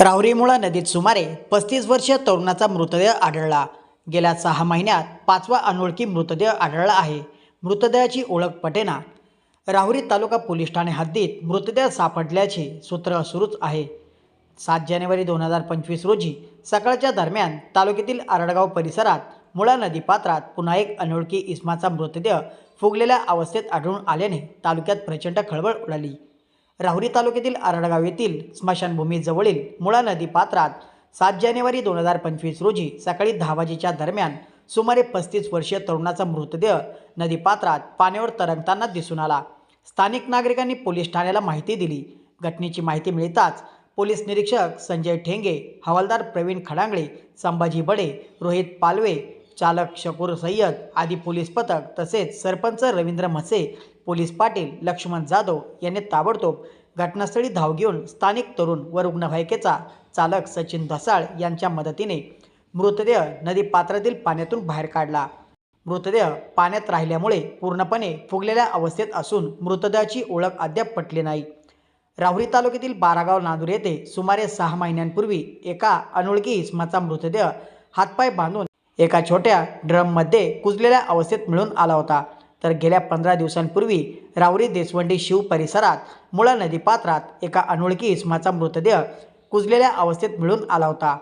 राहुरीमुळा नदीत सुमारे पस्तीस वर्षीय तरुणाचा मृतदेह आढळला. गेल्या सहा महिन्यात पाचवा अनोळखी मृतदेह आढळला आहे. मृतदेहाची ओळख पटेना. राहुरी तालुका पोलीस ठाणे हद्दीत मृतदेह सापडल्याचे सूत्र सुरूच आहे. सात जानेवारी दोन हजार पंचवीस रोजी सकाळच्या दरम्यान तालुक्यातील आरडगाव परिसरात मुळा नदीपात्रात पुन्हा एक अनोळखी इस्माचा मृतदेह फुगलेल्या अवस्थेत आढळून आल्याने तालुक्यात प्रचंड खळबळ उडाली. राहुरी तालुक्यातील आरडगाव येथील स्मशानभूमीजवळील मुळा नदी पात्रात सात जानेवारी दोन हजार पंचवीस रोजी सकाळी दहा वाजेच्या दरम्यान सुमारे पस्तीस वर्षीय तरुणाचा मृतदेह नदीपात्रात पाण्यावर तरंगताना दिसून आला. स्थानिक नागरिकांनी पोलीस ठाण्याला माहिती दिली. घटनेची माहिती मिळताच पोलीस निरीक्षक संजय ठेंगे हवालदार प्रवीण खडांगळे संभाजी बडे रोहित पालवे चालक शकूर सय्यद आदी पोलीस पथक तसेच सरपंच रवींद्र म्हसे पोलीस पाटील लक्ष्मण जाधव यांनी ताबडतोब घटनास्थळी धाव घेऊन स्थानिक तरुण व रुग्णवाहिकेचा चालक सचिन धसाळ यांच्या मदतीने मृतदेह नदी पात्रातील पाण्यातून बाहेर काढला. मृतदेह पाण्यात राहिल्यामुळे पूर्णपणे फुगलेल्या अवस्थेत असून मृतदेहाची ओळख अद्याप पटली नाही. राहुरी तालुक्यातील बारागाव नांदूर येथे सुमारे सहा महिन्यांपूर्वी एका अनोळखी इसमाचा मृतदेह हातपाय बांधून एका छोट्या ड्रममध्ये कुजलेल्या अवस्थेत मिळून आला होता. तर गेल्या पंधरा दिवसांपूर्वी रावरी देसवंडी शिव परिसरात मुळा नदीपात्रात एका अनोळखी इसमाचा मृतदेह कुजलेल्या अवस्थेत मिळून आला होता.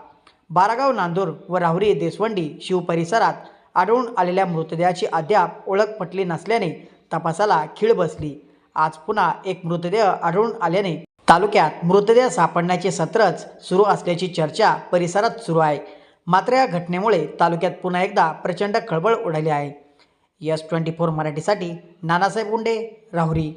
बारागाव नांदूर व राहुरी देसवंडी शिव परिसरात आढळून आलेल्या मृतदेहाची अद्याप ओळख पटली नसल्याने तपासाला खीळ बसली. आज पुन्हा एक मृतदेह आढळून आल्याने तालुक्यात मृतदेह सापडण्याचे सत्रच सुरू असल्याची चर्चा परिसरात सुरू आहे. मात्र या घटनेमुळे तालुक्यात पुन्हा एकदा प्रचंड खळबळ उडाली आहे. यस ट्वेंटी फोर मराठीसाठी नानासाहेब गुंडे राहुरी.